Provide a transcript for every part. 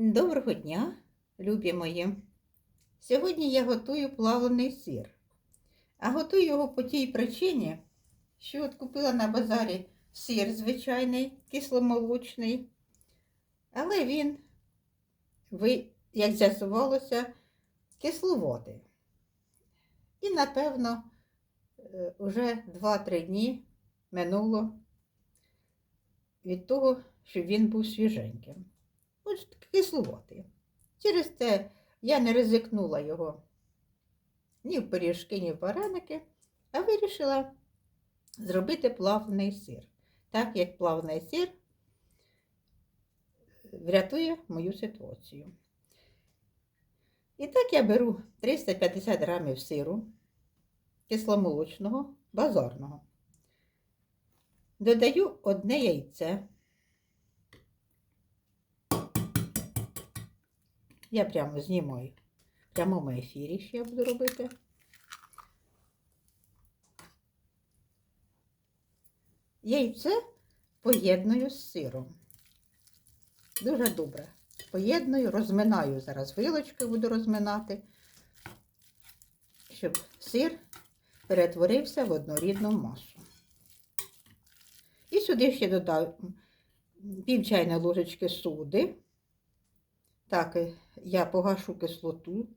Доброго дня, любі мої. Сьогодні я готую плавлений сир. А готую його по тій причині, що от купила на базарі сир звичайний, кисломолочний, але він, як з'ясувалося, кисловатий. І, напевно, е, вже 2-3 дні минуло від того, що він був свіженьким. Ось кисловатий. Через це я не ризикнула його ні в пиріжки, ні в вареники, а вирішила зробити плавний сир. Так як плавний сир врятує мою ситуацію. І так я беру 350 грамів сиру кисломолочного, базарного. Додаю одне яйце. Я прямо знімаю в прямому ефірі, що я буду робити. Яйце поєдную з сиром. Дуже добре. Поєдную, розминаю зараз вилочкою буду розминати, щоб сир перетворився в однорідну масу. І сюди ще додав пів чайної ложечки соди. Так, е, я погашу кислоту.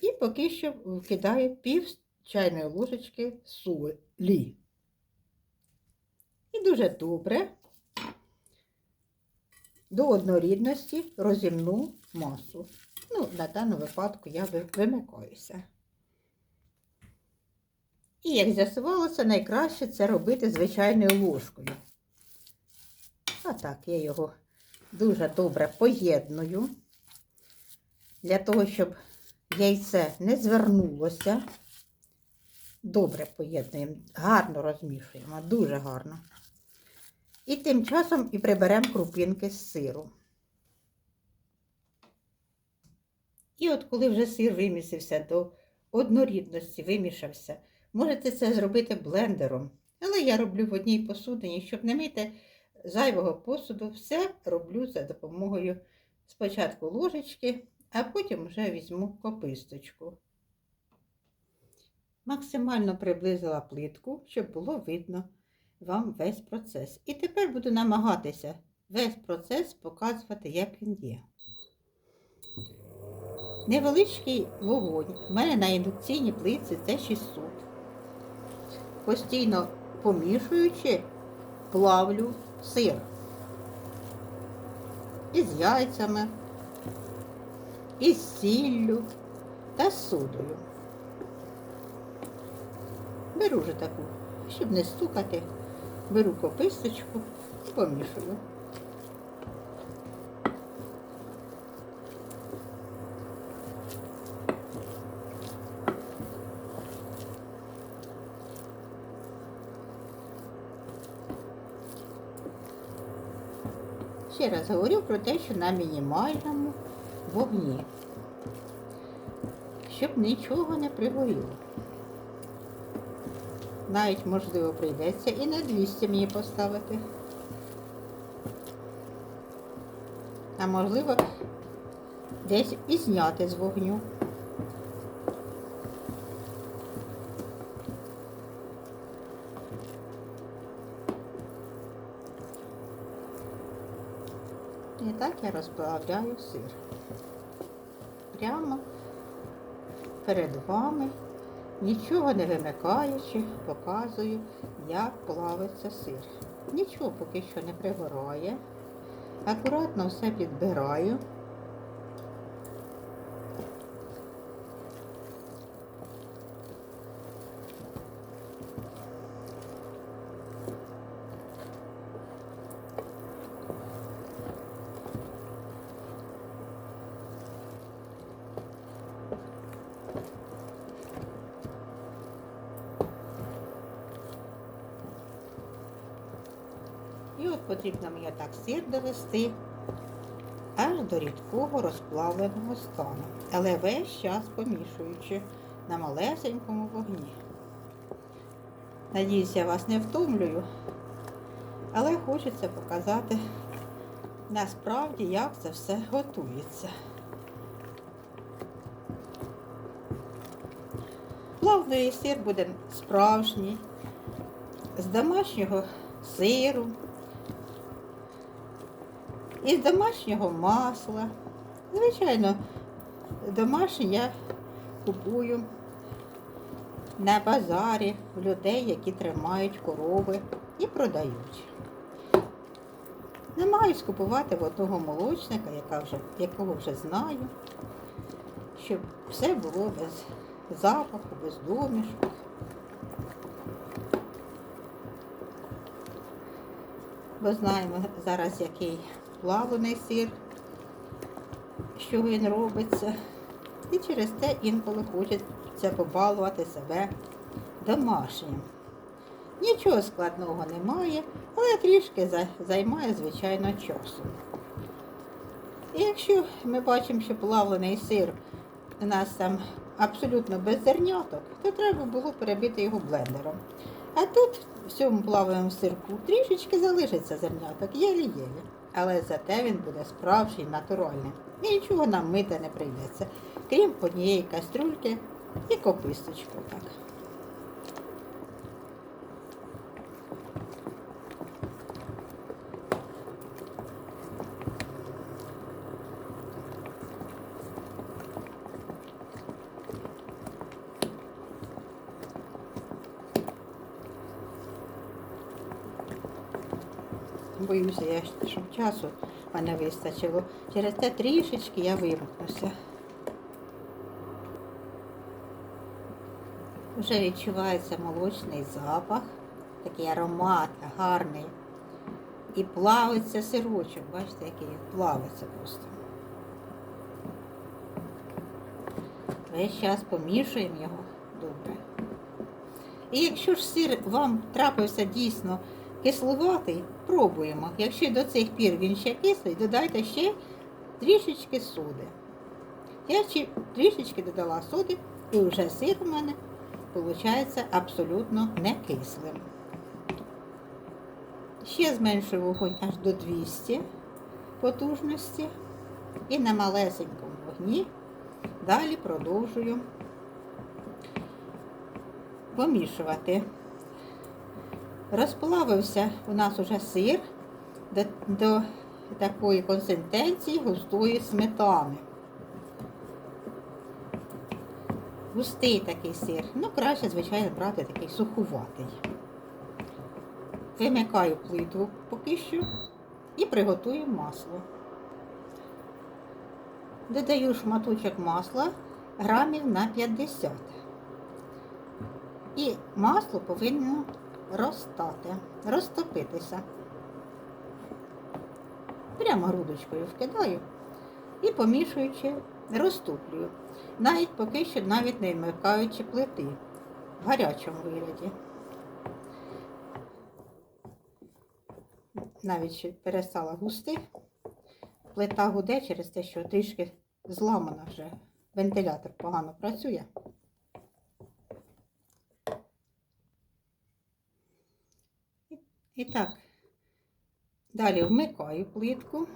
І поки що вкидаю пів чайної ложечки солі. І дуже добре до однорідності розімну масу. Ну, на даному випадку я ви- вимикаюся. І, як з'ясувалося, найкраще це робити звичайною ложкою. А так, я його дуже добре поєдную для того, щоб яйце не звернулося. Добре поєднуємо, гарно розмішуємо, дуже гарно. І тим часом і приберемо крупинки з сиру. І от коли вже сир вимісився до однорідності, вимішався, можете це зробити блендером. Але я роблю в одній посудині, щоб не мити зайвого посуду, все роблю за допомогою спочатку ложечки, а потім вже візьму кописточку. Максимально приблизила плитку, щоб було видно вам весь процес. І тепер буду намагатися весь процес показувати, як він є. Невеличкий вогонь. У мене на індукційній плитці це 600. Постійно помішуючи, плавлю сир із яйцями, із сіллю та з содою. Беру вже таку, щоб не стукати, беру кописточку і помішую. Ще раз говорю про те, що на мінімальному вогні, щоб нічого не пригоріло. Навіть, можливо, прийдеться і на 200 мені поставити. А можливо, десь і зняти з вогню. І так я розплавляю сир. Прямо перед вами, нічого не вимикаючи, показую, як плавиться сир. Нічого поки що не пригорає. Акуратно все підбираю. І от потрібно мені так сир довести аж до рідкого розплавленого стану. Але весь час помішуючи на малесенькому вогні. Надіюсь, я вас не втомлюю, але хочеться показати насправді, як це все готується. Плавний сир буде справжній, з домашнього сиру, із домашнього масла. Звичайно, домашній я купую на базарі в людей, які тримають корови і продають. Намагаюсь купувати в одного молочника, яка вже, якого вже знаю, щоб все було без запаху, без домішок. Бо знаємо зараз, який плавлений сир, що він робиться. І через те інколи хочеться побалувати себе домашнім. Нічого складного немає, але трішки займає, звичайно, часу. І якщо ми бачимо, що плавлений сир у нас там абсолютно без зерняток, то треба було перебити його блендером. А тут в цьому плавленому сирку трішечки залишиться зерняток, єлі-єлі. Але зате він буде справжній, натуральний. Нічого нам мити не прийдеться, крім однієї кастрюльки і кописточку. Так. Боюся, я, щоб часу мене вистачило. Через те трішечки я вимкнуся. Вже відчувається молочний запах, такий аромат гарний. І плавиться сирочок, бачите, який плавиться просто. Весь час помішуємо його добре. І якщо ж сир вам трапився дійсно кисловатий, пробуємо. Якщо до цих пір він ще кислий, додайте ще трішечки соди. Я ще трішечки додала соди, і вже сир у мене виходить абсолютно не кислим. Ще зменшую вогонь аж до 200 потужності. І на малесенькому вогні далі продовжую помішувати. Розплавився у нас уже сир до, до такої консистенції густої сметани. Густий такий сир. Ну, краще, звичайно, брати такий сухуватий. Вимикаю плиту поки що і приготую масло. Додаю шматочок масла грамів на 50. І масло повинно розтати, розтопитися. Прямо грудочкою вкидаю і помішуючи, розтоплюю. Навіть поки що навіть не вмикаючи плити в гарячому вигляді. Навіть перестала густи. Плита гуде через те, що трішки зламана вже. Вентилятор погано працює. І так, далі вмикаю плитку.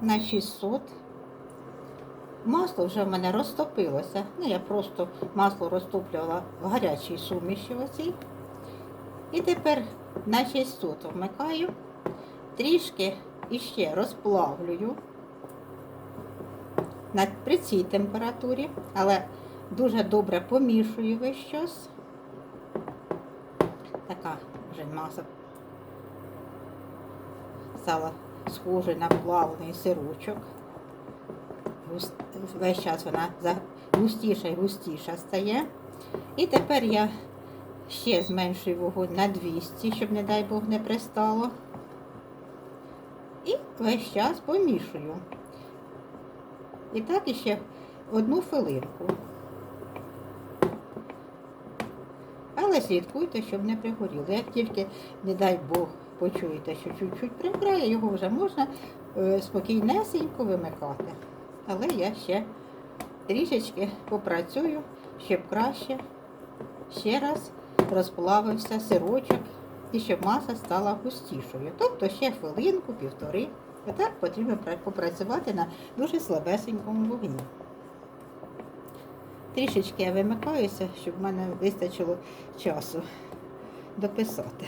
На 600. Масло вже в мене розтопилося. Ну, я просто масло розтоплювала в гарячій суміші оцій. І тепер на 600 вмикаю, трішки іще розплавлюю при цій температурі, але дуже добре помішую весь час. Така вже маса стала схожа на плавний сирочок. Весь час вона густіша і густіша стає. І тепер я ще зменшую вогонь на 200, щоб, не дай Бог, не пристало. І весь час помішую. І так іще одну хвилинку. Але слідкуйте, щоб не пригоріло. Як тільки, не дай Бог, почуєте, що чуть-чуть приграє, його вже можна е, спокійнесенько вимикати. Але я ще трішечки попрацюю, щоб краще ще раз розплавився сирочок і щоб маса стала густішою. Тобто ще хвилинку, півтори. Отак потрібно попрацювати на дуже слабесенькому вогні. Трішечки я вимикаюся, щоб в мене вистачило часу дописати.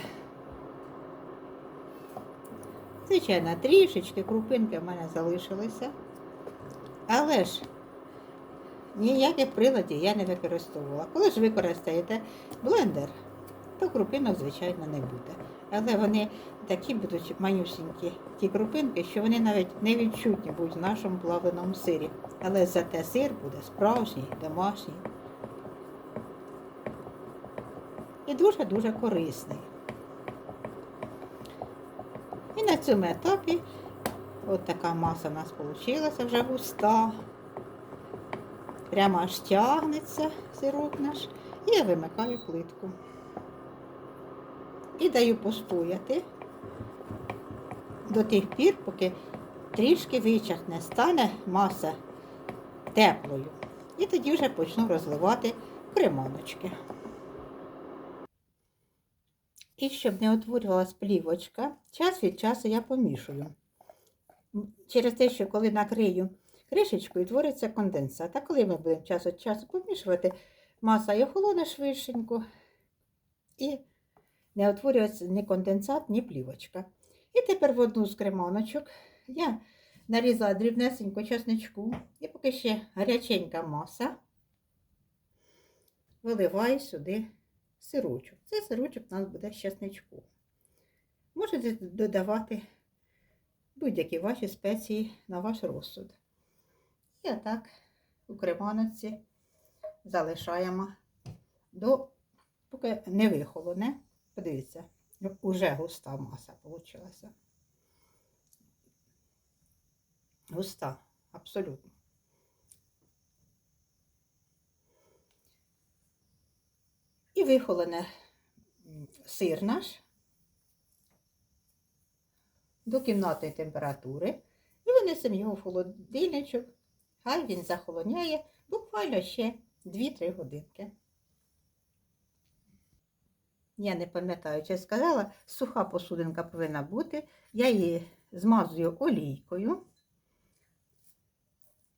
Звичайно, трішечки крупинки в мене залишилися. Але ж ніяких приладів я не використовувала. Коли ж використаєте блендер, то крупинок, звичайно, не буде. Але вони такі будуть манюсінькі, ті крупинки, що вони навіть не відчутні будуть в нашому плавленому сирі. Але зате сир буде справжній, домашній. І дуже-дуже корисний. І на цьому етапі от така маса в нас вийшла вже густа. Прямо аж тягнеться сироп наш. І я вимикаю плитку. І даю постояти до тих пір, поки трішки вичахне, стане маса теплою. І тоді вже почну розливати кремоночки. І щоб не утворювалась плівочка, час від часу я помішую. Через те, що коли накрию кришечкою, твориться конденсат. А коли ми будемо час від часу помішувати, маса і охолоне швидшенько, і не утворюється ні конденсат, ні плівочка. І тепер в одну з кремоночок я нарізала дрібнесенько чесничку, і поки ще гаряченька маса, виливаю сюди сирочок. Цей сирочок у нас буде з чесничку. Можете додавати будь-які ваші спеції на ваш розсуд. І отак у креманочці залишаємо до поки не вихолоне. Подивіться, уже густа маса вийшла. Густа, абсолютно. І вихолене сир наш до кімнатної температури і винесемо його в холодильничок. Хай він захолоняє буквально ще 2-3 годинки. Я не пам'ятаю, чи сказала, суха посудинка повинна бути. Я її змазую олійкою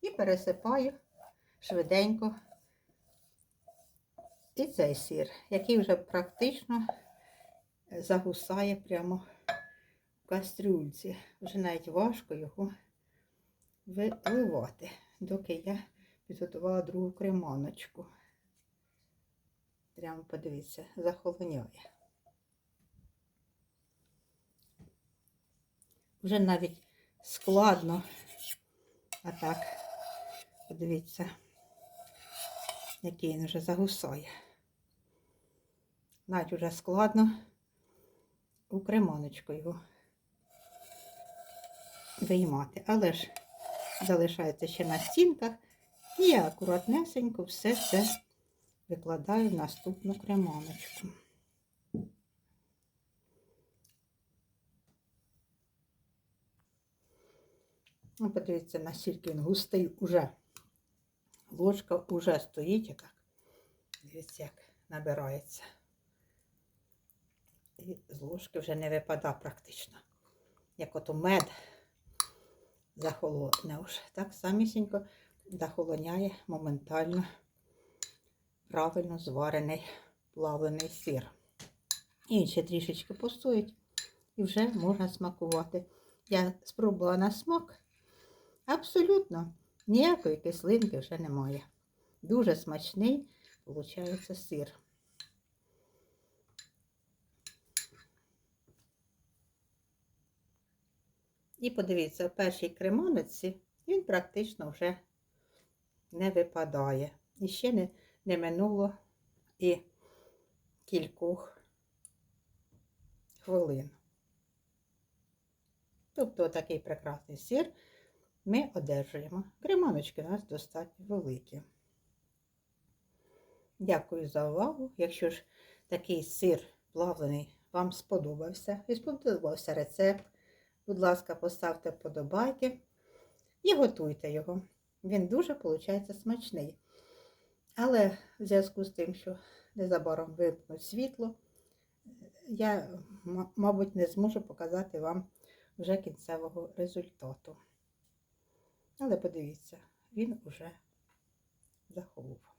і пересипаю швиденько і цей сир, який вже практично загусає прямо в кастрюльці. Вже навіть важко його виливати, доки я підготувала другу креманочку. Прямо подивіться, захолоняє. Вже навіть складно. А так, подивіться, який він вже загусає. Навіть вже складно у кремоночку його виймати. Але ж залишається ще на стінках. І я акуратнесенько все це викладаю наступну кремоночку. Ну, подивіться, наскільки він густий уже. Ложка уже стоїть, як. Дивіться, як набирається. І з ложки вже не випада практично. Як ото мед захолодне вже. Так самісінько захолоняє моментально правильно зварений плавлений сир. Інші трішечки постоять і вже можна смакувати. Я спробувала на смак. Абсолютно ніякої кислинки вже немає. Дуже смачний, виходить, сир. І подивіться, в першій кремониці він практично вже не випадає. І ще не, не минуло і кількох хвилин. Тобто такий прекрасний сир ми одержуємо. Креманочки у нас достатньо великі. Дякую за увагу. Якщо ж такий сир плавлений вам сподобався і сподобався рецепт, будь ласка, поставте вподобайки і готуйте його. Він дуже, виходить, смачний. Але в зв'язку з тим, що незабаром вимкнуть світло, я мабуть, не зможу показати вам вже кінцевого результату. Але подивіться, він уже захолов.